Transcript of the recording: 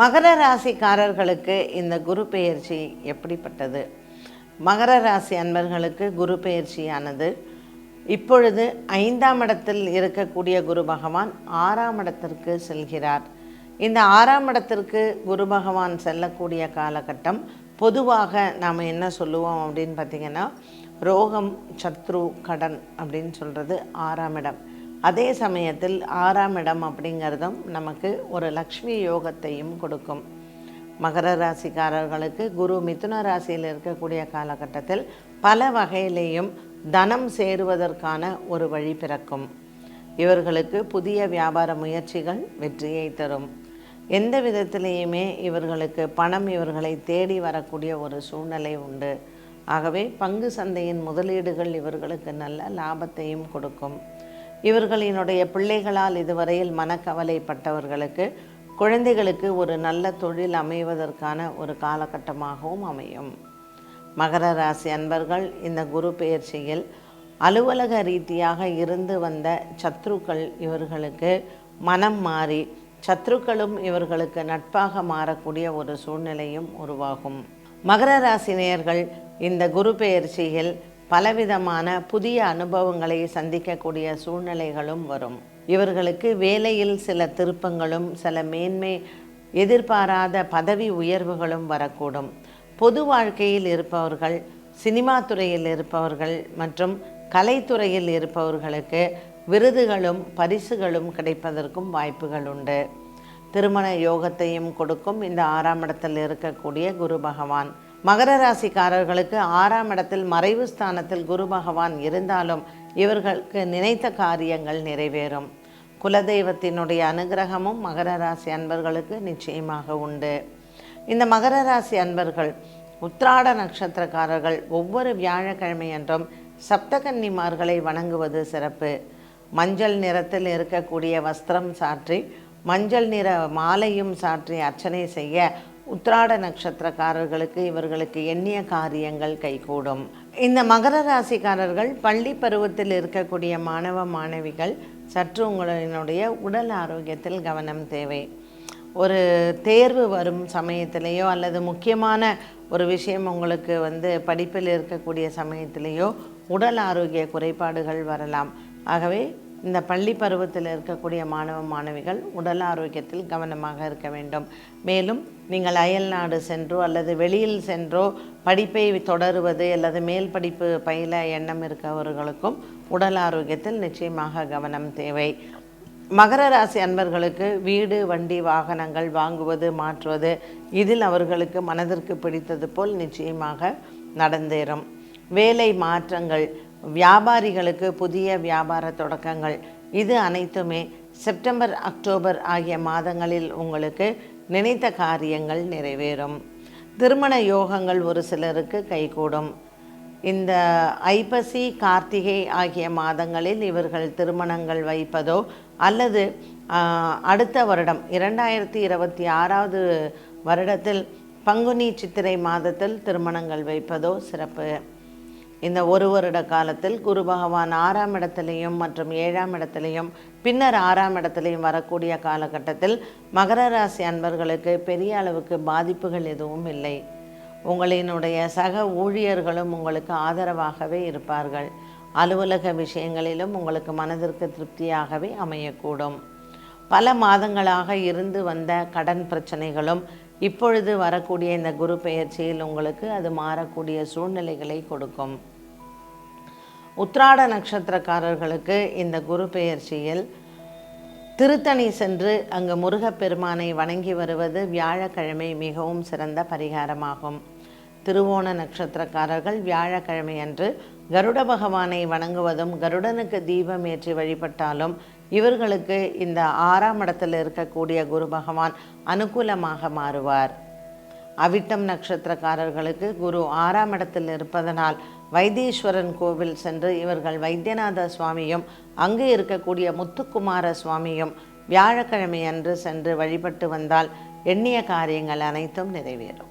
மகர ராசிக்காரர்களுக்கு இந்த குரு பெயர்ச்சி எப்படிப்பட்டது? மகர ராசி அன்பர்களுக்கு குரு பெயர்ச்சியானது. இப்பொழுது ஐந்தாம் இடத்தில் இருக்கக்கூடிய குரு பகவான் ஆறாம் இடத்திற்கு செல்கிறார். இந்த ஆறாம் இடத்திற்கு குரு பகவான் செல்லக்கூடிய காலகட்டம் பொதுவாக நாம் என்ன சொல்லுவோம் அப்படின்னு பார்த்திங்கன்னா ரோகம் சத்ரு கடன் அப்படின்னு சொல்கிறது ஆறாம் இடம். அதே சமயத்தில் ஆறாம் இடம் அப்படிங்கிறதும் நமக்கு ஒரு லக்ஷ்மி யோகத்தையும் கொடுக்கும். மகர ராசிக்காரர்களுக்கு குரு மிதுன ராசியில் இருக்கக்கூடிய காலகட்டத்தில் பல வகையிலேயும் தனம் சேருவதற்கான ஒரு வழி பிறக்கும். இவர்களுக்கு புதிய வியாபார முயற்சிகள் வெற்றியை தரும். எந்த விதத்திலேயுமே இவர்களுக்கு பணம் இவர்களை தேடி வரக்கூடிய ஒரு சூழ்நிலை உண்டு. ஆகவே பங்கு சந்தையின் முதலீடுகள் இவர்களுக்கு நல்ல லாபத்தையும் கொடுக்கும். இவர்களினுடைய பிள்ளைகளால் இதுவரையில் மனக்கவலைப்பட்டவர்களுக்கு குழந்தைகளுக்கு ஒரு நல்ல தொழில் அமைவதற்கான ஒரு காலகட்டமாகவும் அமையும். மகர ராசி அன்பர்கள் இந்த குரு பெயர்ச்சியில் அலுவலக ரீதியாக இருந்து வந்த சத்ருக்கள் இவர்களுக்கு மனம் மாறி சத்ருக்களும் இவர்களுக்கு நட்பாக மாறக்கூடிய ஒரு சூழ்நிலையும் உருவாகும். மகர ராசி நேயர்கள் இந்த குரு பெயர்ச்சியில் பலவிதமான புதிய அனுபவங்களை சந்திக்கக்கூடிய சூழ்நிலைகளும் வரும். இவர்களுக்கு வேலையில் சில திருப்பங்களும் சில மேன்மை எதிர்பாராத பதவி உயர்வுகளும் வரக்கூடும். பொது வாழ்க்கையில் இருப்பவர்கள் சினிமா துறையில் இருப்பவர்கள் மற்றும் கலைத்துறையில் இருப்பவர்களுக்கு விருதுகளும் பரிசுகளும் கிடைப்பதற்கும் வாய்ப்புகள் உண்டு. திருமண யோகத்தையும் கொடுக்கும் இந்த ஆறாம் இடத்தில் இருக்கக்கூடிய குரு பகவான். மகர ராசிக்காரர்களுக்கு ஆறாம் இடத்தில் மறைவு ஸ்தானத்தில் குரு பகவான் இருந்தாலும் இவர்களுக்கு நினைத்த காரியங்கள் நிறைவேறும். குலதெய்வத்தினுடைய அனுகிரகமும் மகர ராசி அன்பர்களுக்கு நிச்சயமாக உண்டு. இந்த மகர ராசி அன்பர்கள் உத்ராட நட்சத்திரக்காரர்கள் ஒவ்வொரு வியாழக்கிழமையன்றும் சப்தகன்னிமார்களை வணங்குவது சிறப்பு. மஞ்சள் நிறத்தில் இருக்கக்கூடிய வஸ்திரம் சாற்றி மஞ்சள் நிற மாலையும் சாற்றி அர்ச்சனை செய்ய உத்ராட நட்சத்திரக்காரர்களுக்கு இவர்களுக்கு எண்ணிய காரியங்கள் கைகூடும். இந்த மகர ராசிக்காரர்கள் பள்ளி பருவத்தில் இருக்கக்கூடிய மாணவ மாணவிகள் சற்று உங்களினுடைய உடல் ஆரோக்கியத்தில் கவனம் தேவை. ஒரு தேர்வு வரும் சமயத்திலேயோ அல்லது முக்கியமான ஒரு விஷயம் உங்களுக்கு வந்து படிப்பில் இருக்கக்கூடிய சமயத்திலேயோ உடல் ஆரோக்கிய குறைபாடுகள் வரலாம். ஆகவே இந்த பள்ளி பருவத்தில் இருக்கக்கூடிய மாணவ மாணவிகள் உடல் ஆரோக்கியத்தில் கவனமாக இருக்க வேண்டும். மேலும் நீங்கள் அயல் நாடு சென்றோ அல்லது வெளியில் சென்றோ படிப்பை தொடருவது அல்லது மேல் படிப்பு பயில எண்ணம் இருக்கவர்களுக்கும் உடல் ஆரோக்கியத்தில் நிச்சயமாக கவனம் தேவை. மகர ராசி அன்பர்களுக்கு வீடு வண்டி வாகனங்கள் வாங்குவது மாற்றுவது இதில் அவர்களுக்கு மனதிற்கு பிடித்தது போல் நிச்சயமாக நடந்தேறும். வேலை மாற்றங்கள் வியாபாரிகளுக்கு புதிய வியாபார தொடக்கங்கள். இது அனைத்துமே செப்டம்பர் அக்டோபர் ஆகிய மாதங்களில் உங்களுக்கு நினைத்த காரியங்கள் நிறைவேறும். திருமண யோகங்கள் ஒரு சிலருக்கு கைகூடும். இந்த ஐப்பசி கார்த்திகை ஆகிய மாதங்களில் இவர்கள் திருமணங்கள் வைப்பதோ அல்லது அடுத்த வருடம் இரண்டாயிரத்தி இருபத்தி ஆறாவது வருடத்தில் பங்குனி சித்திரை மாதத்தில் திருமணங்கள் வைப்பதோ சிறப்பு. இந்த ஒரு வருட காலத்தில் குரு பகவான் ஆறாம் இடத்திலையும் மற்றும் ஏழாம் இடத்திலையும் பின்னர் ஆறாம் இடத்திலையும் வரக்கூடிய காலகட்டத்தில் மகர ராசி அன்பர்களுக்கு பெரிய அளவுக்கு பாதிப்புகள் எதுவும் இல்லை. உங்களினுடைய சக ஊழியர்களும் உங்களுக்கு ஆதரவாகவே இருப்பார்கள். அலுவலக விஷயங்களிலும் உங்களுக்கு மனதிற்கு திருப்தியாகவே அமையக்கூடும். பல மாதங்களாக இருந்து வந்த கடன் பிரச்சனைகளும் இப்பொழுது வரக்கூடிய இந்த குரு பெயர்ச்சியில் உங்களுக்கு அது மாறக்கூடிய சூழ்நிலைகளை கொடுக்கும். உத்ராட நட்சத்திரக்காரர்களுக்கு இந்த குரு பெயர்ச்சியில் திருத்தணி சென்று அங்கு முருகப்பெருமானை வணங்கி வருவது வியாழக்கிழமை மிகவும் சிறந்த பரிகாரமாகும். திருவோண நட்சத்திரக்காரர்கள் வியாழக்கிழமை அன்று கருட பகவானை வணங்குவதும் கருடனுக்கு தீபம் ஏற்றி வழிபட்டாலும் இவர்களுக்கு இந்த ஆறாம் இடத்தில் இருக்கக்கூடிய குரு பகவான் அனுகூலமாக மாறுவார். அவிட்டம் நட்சத்திரக்காரர்களுக்கு குரு ஆறாம் இடத்தில் இருப்பதனால் வைத்தீஸ்வரன் கோவில் சென்று இவர்கள் வைத்தியநாத சுவாமியும் அங்கு இருக்கக்கூடிய முத்துக்குமார சுவாமியும் வியாழக்கிழமை அன்று சென்று வழிபட்டு வந்தால் எண்ணிய காரியங்கள் அனைத்தும் நிறைவேறும்.